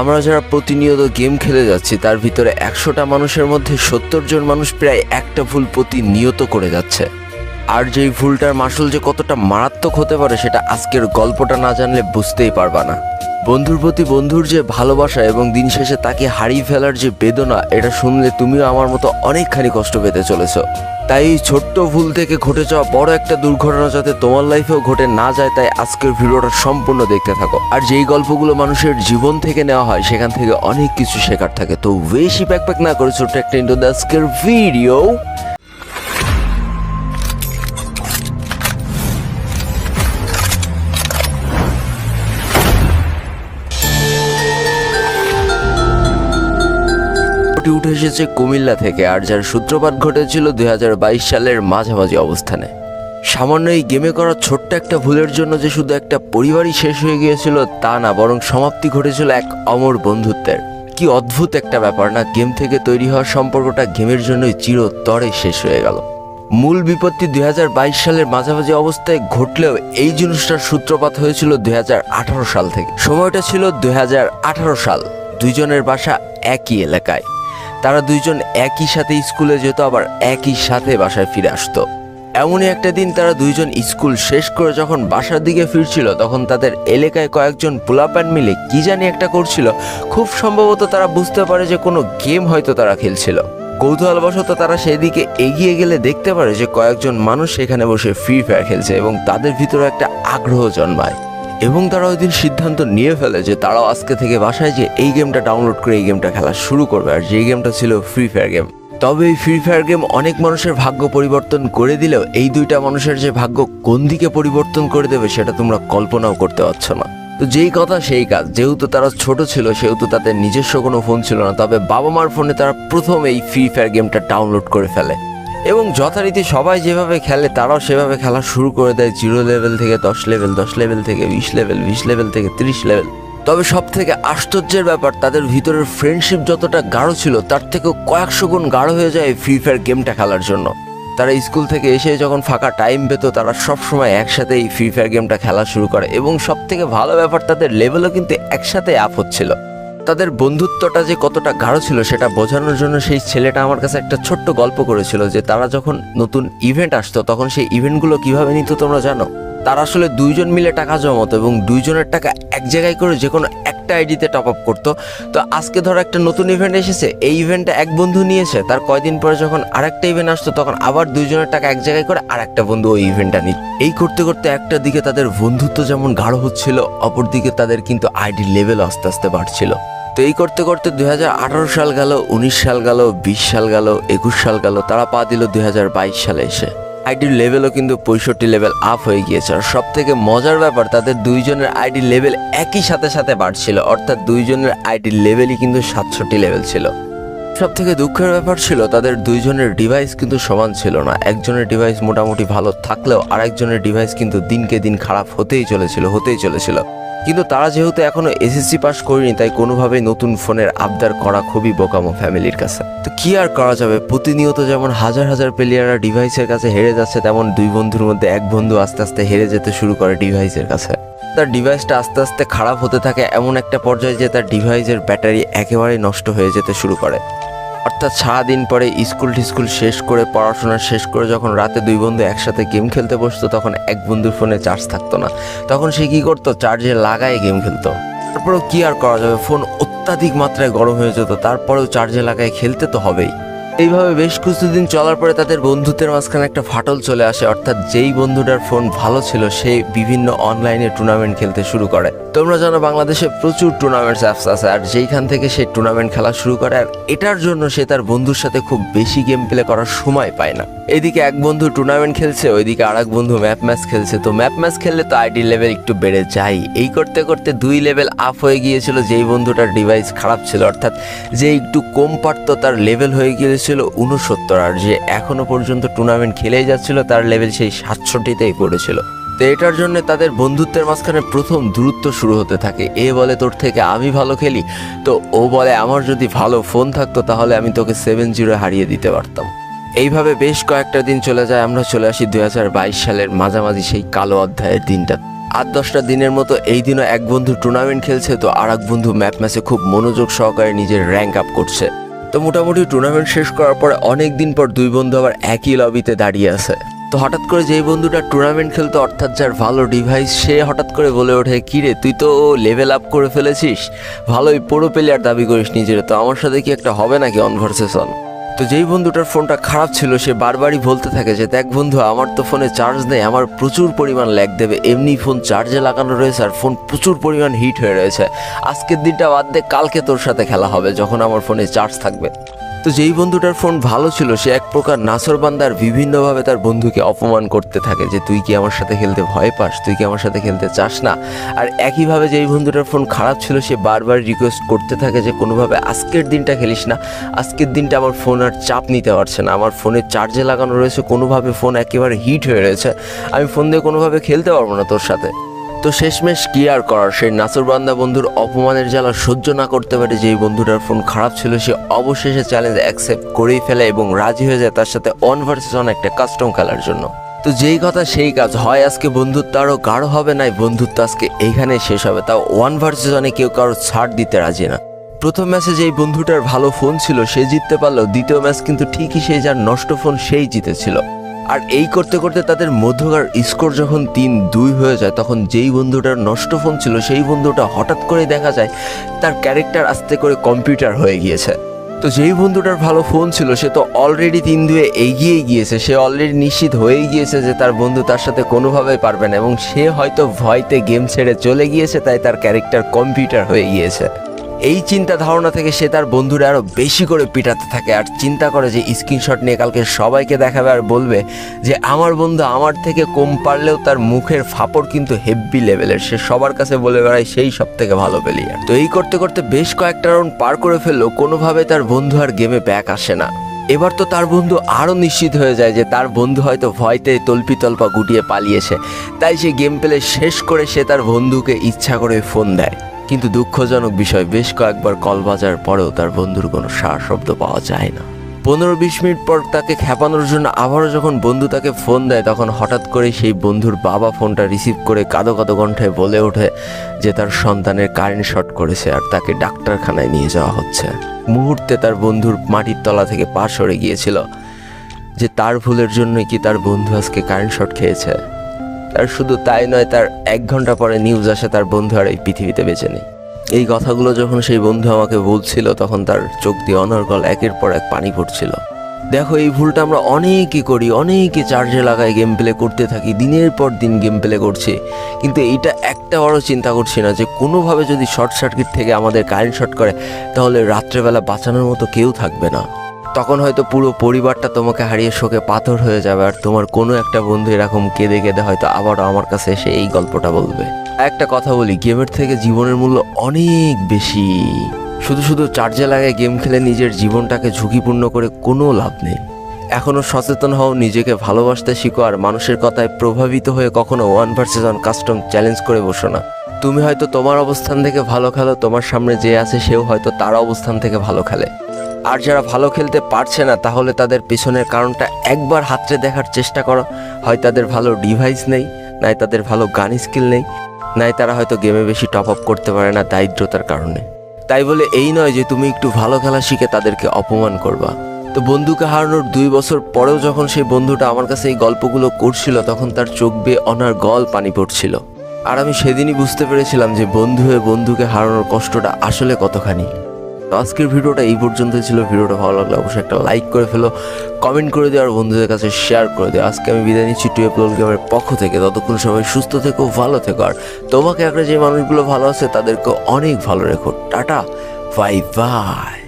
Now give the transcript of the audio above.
আমরা যারা প্রতিনিয়ত গেম খেলে যাচ্ছি, তার ভিতরে একশোটা মানুষের মধ্যে সত্তর জন মানুষ প্রায় একটা ভুল প্রতিনিয়ত করে যাচ্ছে। আর যেই ভুলটার মাসুল যে কতটা মারাত্মক হতে পারে সেটা আজকের গল্পটা না জানলে বুঝতেই পারবা না। বন্ধুর প্রতি বন্ধুর যে ভালোবাসা এবং দিন শেষে তাকে হারিয়ে ফেলার যে বেদনা, এটা শুনলে তুমিও আমার মতো অনেকখানি কষ্ট পেতে চলেছ। তাই ছোট্ট ভুল থেকে ঘটে যাওয়া বড় একটা দুর্ঘটনা যাতে তোমার লাইফেও ঘটে না যায়, তাই আজকের ভিডিওটা সম্পূর্ণ দেখতে থাকো। আর যেই গল্পগুলো মানুষের জীবন থেকে নেওয়া হয়, সেখান থেকে অনেক কিছু শেখার থাকে। তো বেশি প্যাক প্যাক না করে ছোট্ট একটা ইন্টো আজকের ভিডিও ভিডিওটি উঠে এসেছে কুমিল্লা থেকে, আর যার সূত্রপাত ঘটেছিল দুই হাজার বাইশ সালের মাঝামাঝি অবস্থানে। সামান্য এই গেমে করা ছোট্ট একটা ভুলের জন্য যে শুধু একটা পরিবারই শেষ হয়ে গিয়েছিল, তা না, বরং সমাপ্তি ঘটেছিল এক অমর বন্ধুত্বের। কি অদ্ভুত একটা ব্যাপার না গেম থেকে তৈরি হওয়া সম্পর্কটা গেমের জন্যই চিরতরে শেষ হয়ে গেল। মূল বিপত্তি দুই হাজার বাইশ সালের মাঝামাঝি অবস্থায় ঘটলেও এই জিনিসটার সূত্রপাত হয়েছিল দুই হাজার আঠারো সাল থেকে। সময়টা ছিল দুই হাজার আঠারো সাল। দুইজনের বাসা একই এলাকায়। তারা দুইজন একই সাথে স্কুলে যেত, আবার একই সাথে বাসায় ফিরে আসতো। এমনই একটা দিন তারা দুইজন স্কুল শেষ করে যখন বাসার দিকে ফিরছিল, তখন তাদের এলাকায় কয়েকজন পোলাপ্যান মিলে কি জানি একটা করছিল। খুব সম্ভবত তারা বুঝতে পারে যে কোনো গেম হয়তো তারা খেলছিল। কৌতূহলবশত তারা সেদিকে এগিয়ে গেলে দেখতে পারে যে কয়েকজন মানুষ সেখানে বসে ফ্রি ফায়ার খেলছে এবং তাদের ভিতরে একটা আগ্রহ জন্মায়। এবং তারা ওই দিন সিদ্ধান্ত নিয়ে ফেলে যে তারাও আজকে থেকে বাসায় যে এই গেমটা ডাউনলোড করে এই গেমটা খেলা শুরু করবে। আর যেই গেমটা ছিল ফ্রি ফায়ার গেম তবে এই ফ্রি ফায়ার গেম অনেক মানুষের ভাগ্য পরিবর্তন করে দিলেও এই দুইটা মানুষের যে ভাগ্য কোন দিকে পরিবর্তন করে দেবে সেটা তোমরা কল্পনাও করতে পারছ না। তো যেই কথা সেই কাজ। যেহেতু তারা ছোট ছিল, সেহেতু তাদের নিজস্ব কোনো ফোন ছিল না, তবে বাবা মার ফোনে তারা প্রথম এই ফ্রি ফায়ার গেমটা ডাউনলোড করে ফেলে। এবং যথারীতি সবাই যেভাবে খেলে, তারাও সেভাবে খেলা শুরু করে দেয় জিরো লেভেল থেকে দশ লেভেল দশ লেভেল থেকে বিশ লেভেল বিশ লেভেল থেকে তিরিশ লেভেল। তবে সব থেকে আশ্চর্যের ব্যাপার, তাদের ভিতরের ফ্রেন্ডশিপ যতটা গাঢ় ছিল, তার থেকেও কয়েকশো গুণ গাঢ় হয়ে যায় ফ্রি ফায়ার গেমটা খেলার জন্য। তারা স্কুল থেকে এসে যখন ফাঁকা টাইম পেত, তারা সব সময় একসাথে এই ফ্রি ফায়ার গেমটা খেলা শুরু করে। এবং সব থেকে ভালো ব্যাপার, তাদের লেভেলও কিন্তু একসাথে আপ হচ্ছিল। তাদের বন্ধুত্বটা যে কতটা গাঢ় ছিল সেটা বোঝানোর জন্য সেই ছেলেটা আমার কাছে একটা ছোট্ট গল্প করেছিল যে তারা যখন নতুন ইভেন্ট আসতো, তখন সেই ইভেন্টগুলো কীভাবে নিত তোমরা জানো? তারা আসলে দুইজন মিলে টাকা জমাতো এবং দুইজনের টাকা এক জায়গায় করে যে কোনো একটা আইডিতে টপ আপ করতো। তো আজকে ধরো একটা নতুন ইভেন্ট এসেছে, এই ইভেন্টটা এক বন্ধু নিয়েছে, তার কয়দিন পরে যখন আরেকটা ইভেন্ট আসতো, তখন আবার দুইজনের টাকা এক জায়গায় করে আর একটা বন্ধু ওই ইভেন্টটা নিত এই করতে করতে একটা দিকে তাদের বন্ধুত্ব যেমন গাঢ় হচ্ছিল অপর দিকে তাদের কিন্তু আইডি লেভেল আস্তে আস্তে বাড়ছিল। তো এই করতে করতে দুই হাজার আঠারো সাল গেল, উনিশ সাল গেল, বিশ সাল গেল, একুশ সাল গেল, তারা পা দিল দুই হাজার বাইশ সালে এসে। আইডির লেভেলও কিন্তু পঁয়ষট্টি লেভেল আপ হয়ে গিয়েছে। আর সব থেকে মজার ব্যাপার, তাদের দুইজনের আইডি লেভেল একই সাথে সাথে বাড়ছিল, অর্থাৎ দুইজনের আইডি লেভেলই কিন্তু সাতষট্টি লেভেল ছিল। সব থেকে দুঃখের ব্যাপার ছিল, তাদের দুইজনের ডিভাইস কিন্তু সমান ছিল না। একজনের ডিভাইস মোটামুটি ভালো থাকলেও আরেকজনের ডিভাইস কিন্তু দিনকে দিন খারাপ হতেই চলেছিল হতেই চলেছিল। কিন্তু তারা যেহেতু এখনও এসএসসি পাস করেনি, তাই কোনোভাবেই নতুন ফোনের আবদার করা খুবই বোকামো ফ্যামিলির কাছে। তো কি আর করা যাবে? প্রতিনিয়ত যেমন হাজার হাজার প্লেয়াররা ডিভাইসের কাছে হেরে যাচ্ছে, তেমন দুই বন্ধুর মধ্যে এক বন্ধু আস্তে আস্তে হেরে যেতে শুরু করে ডিভাইসের কাছে। তার ডিভাইসটা আস্তে আস্তে খারাপ হতে থাকে এমন একটা পর্যায়ে যে তার ডিভাইসের ব্যাটারি একেবারেই নষ্ট হয়ে যেতে শুরু করে। অর্থাৎ সারাদিন পরে স্কুল টিস্কুল শেষ করে পড়াশোনা শেষ করে যখন রাতে দুই বন্ধু একসাথে গেম খেলতে বসতো, তখন এক বন্ধুর ফোনে চার্জ থাকতো না। তখন সে কী করতো? চার্জে লাগায় গেম খেলতো। তারপরেও কি আর করা যাবে? ফোন অত্যাধিক মাত্রায় গরম হয়ে যেত, তারপরেও চার্জে লাগায় খেলতে তো হবেই। এইভাবে বেশ কিছুদিন চলার পরে তাদের বন্ধুত্বের মাঝখানে একটা ফাটল চলে আসে, অর্থাৎ যেই বন্ধুটার ফোন ভালো ছিল, সে বিভিন্ন অনলাইনে টুর্নামেন্ট খেলতে শুরু করে। তোমরা জানো বাংলাদেশে প্রচুর টুর্নামেন্টস অ্যাপস আছে, আর যেইখান থেকে সে টুর্নামেন্ট খেলা শুরু করে, আর এটার জন্য সে তার বন্ধুর সাথে খুব বেশি গেম প্লে করার সময় পায় না। এদিকে এক বন্ধু টুর্নামেন্ট খেলছে, ওইদিকে আর এক বন্ধু ম্যাপ ম্যাচ খেলছে। তো ম্যাপ ম্যাচ খেললে তো আইডি লেভেল একটু বেড়ে যায়। এই করতে করতে দুই লেভেল আপ হয়ে গিয়েছিল, যেই বন্ধুটার ডিভাইস খারাপ ছিল, অর্থাৎ যে একটু কম পারতো, তার লেভেল হয়ে গিয়েছিল উনসত্তর আর যে এখনও পর্যন্ত টুর্নামেন্ট খেলেই যাচ্ছিল, তার লেভেল সেই সাতষট্টিতেই পড়েছিল। তো এটার জন্য তাদের বন্ধুত্বের মাঝখানে প্রথম দূরত্ব শুরু হতে থাকে। এ বলে, তোর থেকে আমি ভালো খেলি? তো ও বলে, আমার যদি ভালো ফোন থাকতো, তাহলে আমি তোকে সেভেন জিরো হারিয়ে দিতে পারতাম। এইভাবে বেশ কয়েকটা দিন চলে যায়। আমরা চলে আসি দু হাজার বাইশ সালের মাঝামাঝি সেই কালো অধ্যায়ের দিনটা। আট দশটা দিনের মতো এই দিনও এক বন্ধু টুর্নামেন্ট খেলছে, তো আর এক বন্ধু ম্যাপ ম্যাচে খুব মনোযোগ সহকারে নিজের র্যাঙ্ক আপ করছে। তো মোটামুটি টুর্নামেন্ট শেষ করার পরে অনেক দিন পর দুই বন্ধু আবার একই লবিতে দাঁড়িয়ে আছে। তো হঠাৎ করে যেই বন্ধুটা টুর্নামেন্ট খেলতো, অর্থাৎ যার ভালো ডিভাইস সে হঠাৎ করে বলে ওঠে, কিরে, তুই তো লেভেল আপ করে ফেলেছিস। ভালোই পুরো প্লেয়ার দাবি করিস নিজের। তো আমার সাথে কি একটা হবে নাকি অনভার্সেশন তো যেই বন্ধুটার ফোনটা খারাপ ছিল, সে বারবারই বলতে থাকে যে, দেখ বন্ধু, আমার তো ফোনে চার্জ নেই, আমার প্রচুর পরিমাণ ল্যাগ দেবে। এমনি ফোন চার্জে লাগানো রয়েছে আর ফোন প্রচুর পরিমাণ হিট হয়ে রয়েছে। আজকের দিনটা বাদ দে, কালকে তোর সাথে খেলা হবে, যখন আমার ফোনে চার্জ থাকবে। তো যেই বন্ধুটার ফোন ভালো ছিল, সে এক প্রকার নাসরবান্দার বিভিন্নভাবে তার বন্ধুকে অপমান করতে থাকে যে, তুই কি আমার সাথে খেলতে ভয় পাস? তুই কি আমার সাথে খেলতে চাস না? আর একইভাবে যেই বন্ধুটার ফোন খারাপ ছিল, সে বারবার রিকোয়েস্ট করতে থাকে যে, কোনোভাবে আজকের দিনটা খেলিস না। আজকের দিনটা আমার ফোন আর চাপ নিতে পারছে না। আমার ফোনে চার্জে লাগানো রয়েছে। কোনোভাবে ফোন একেবারে হিট হয়ে রয়েছে। আমি ফোন দিয়ে কোনোভাবে খেলতে পারব না তোর সাথে। তো শেষমেশ কি আর করার? সেই নাসরবান্দা বন্ধুর অপমানের জ্বালা সহ্য না করতে পারে যেই বন্ধুটার ফোন খারাপ ছিল, সে অবশেষে চ্যালেঞ্জ অ্যাকসেপ্ট করেই ফেলে এবং রাজি হয়ে যায় তার সাথে অন ভার্সেস অন একটা কাস্টম খেলার জন্য। তো যেই কথা সেই কাজ হয়, আজকে বন্ধুত্ব আরও গাঢ় হবে নাই? বন্ধুত্ব আজকে এইখানে শেষ হবে। তাও ওয়ান ভার্সেস অনে কেউ কারও ছাড় দিতে রাজি না। প্রথম ম্যাচে যেই বন্ধুটার ভালো ফোন ছিল, সে জিততে পারল দ্বিতীয় ম্যাচ কিন্তু ঠিকই সেই যার নষ্ট ফোন সেই জিতেছিল। আর এই করতে করতে তাদের মধ্যকার স্কোর যখন তিন দুই হয়ে যায়, তখন যেই বন্ধুটার নষ্ট ফোন ছিল, সেই বন্ধুটা হঠাৎ করে দেখা যায় তার ক্যারেক্টার আস্তে করে কম্পিউটার হয়ে গিয়েছে। তো যেই বন্ধুটার ভালো ফোন ছিল, সে তো অলরেডি তিন দুয়ে এগিয়ে গিয়েছে। সে অলরেডি নিশ্চিত হয়েই গিয়েছে যে তার বন্ধু তার সাথে কোনোভাবেই পারবে না এবং সে হয়তো ভয়তে গেম ছেড়ে চলে গিয়েছে, তাই তার ক্যারেক্টার কম্পিউটার হয়ে গিয়েছে। এই চিন্তা ধারণা থেকে সে তার বন্ধুরা আরও বেশি করে পিটাতে থাকে আর চিন্তা করে যে স্ক্রিনশট নিয়ে কালকে সবাইকে দেখাবে আর বলবে যে আমার বন্ধু আমার থেকে কম পারলেও তার মুখের ফাপড় কিন্তু হেভি লেভেলের সে সবার কাছে বলে বেড়ায়, সেই সব থেকে ভালো প্লেয়ার তো এই করতে করতে বেশ কয়েকটা রাউন্ড পার করে ফেললেও কোনোভাবে তার বন্ধু আর গেমে ব্যাক আসে না। এবার তো তার বন্ধু আরও নিশ্চিত হয়ে যায় যে তার বন্ধু হয়তো ভয়তে তল্পি তল্পা গুটিয়ে পালিয়েছে। তাই সে গেম প্লে শেষ করে সে তার বন্ধুকে ইচ্ছা করে ফোন দেয়। কিন্তু দুঃখজনক বিষয়, বেশ কয়েকবার কল বাজার পরেও তার বন্ধুর কোনো সার শব্দ পাওয়া যায় না। পনেরো বিশ মিনিট পর তাকে খেপানোর জন্য আবারও যখন বন্ধু তাকে ফোন দেয়, তখন হঠাৎ করে সেই বন্ধুর বাবা ফোনটা রিসিভ করে কাদো কাদো কণ্ঠে বলে ওঠে যে তার সন্তানের কারেন্ট শর্ট করেছে আর তাকে ডাক্তারখানায় নিয়ে যাওয়া হচ্ছে। মুহূর্তে তার বন্ধুর মাটির তলা থেকে পা সরে গিয়েছিল যে তার ভুলের জন্যই কি তার বন্ধু আজকে কারেন্ট শর্ট খেয়েছে। আর শুধু তাই নয়, তার এক ঘণ্টা পরে নিউজ আসে তার বন্ধু আর এই পৃথিবীতে বেঁচে নেই। এই কথাগুলো যখন সেই বন্ধু আমাকে বলছিল, তখন তার চোখ দিয়ে অনর্গল একের পর এক পানি পড়ছিল। দেখো, এই ভুলটা আমরা অনেকই করি অনেকে চার্জে লাগাই গেম প্লে করতে থাকি, দিনের পর দিন গেম প্লে করছি। কিন্তু এইটা একটা বড় চিন্তা করছি না যে, কোনোভাবে যদি শর্ট সার্কিট থেকে আমাদের কারেন্ট শর্ট করে, তাহলে রাত্রেবেলা বাঁচানোর মতো কেউ থাকবে না। তখন হয়তো পুরো পরিবারটা তোমাকে হারিয়ে শোকে পাথর হয়ে যাবে আর তোমার কোনো একটা বন্ধু এরকম কেঁদে কেঁদে হয়তো আবারও আমার কাছে এসে এই গল্পটা বলবে। একটা কথা বলি, গেমের থেকে জীবনের মূল্য অনেক বেশি। শুধু শুধু চার্জে লাগায় গেম খেলে নিজের জীবনটাকে ঝুঁকিপূর্ণ করে কোনো লাভ নেই। এখনও সচেতন হও, নিজেকে ভালোবাসতে শিখো আর মানুষের কথায় প্রভাবিত হয়ে কখনো one versus one custom challenge করে বসো না। তুমি হয়তো তোমার অবস্থান থেকে ভালো খেলো, তোমার সামনে যে আছে সেও হয়তো তার অবস্থান থেকে ভালো খেলে। আর যারা ভালো খেলতে পারছে না, তাহলে তাদের পিছনের কারণটা একবার হাতড়ে দেখার চেষ্টা করো। হয় তাদের ভালো ডিভাইস নেই, নাই তাদের ভালো গান স্কিল নেই, নাই তারা হয়তো গেমে বেশি টপ আপ করতে পারে না দারিদ্রতার কারণে। তাই বলে এই নয় যে তুমি একটু ভালো খেলা শিখে তাদেরকে অপমান করবা। তো বন্ধুকে হারানোর দুই বছর পরেও যখন সেই বন্ধুটা আমার কাছে এই গল্পগুলো করছিল, তখন তার চোখ বেয়ে অনার গল পানি পড়ছিল। আর আমি সেদিনই বুঝতে পেরেছিলাম যে বন্ধু হয়ে বন্ধুকে হারানোর কষ্টটা আসলে কতখানি। তো আজকের ভিডিওটা এই পর্যন্ত ছিল। ভিডিওটা ভালো লাগলে অবশ্যই একটা লাইক করে ফেলো কমেন্ট করে দিও, আর বন্ধুদের কাছে শেয়ার করে দিও। আজকে আমি বিদায় নিচ্ছি টুয়েপ লোল গেমের পক্ষ থেকে। ততক্ষণ সবাই সুস্থ থেকো, ভালো থেকো, আর তোমাকে একটা যে মানুষগুলো ভালো আছে, তাদেরকে অনেক ভালো রেখো। Tata bye bye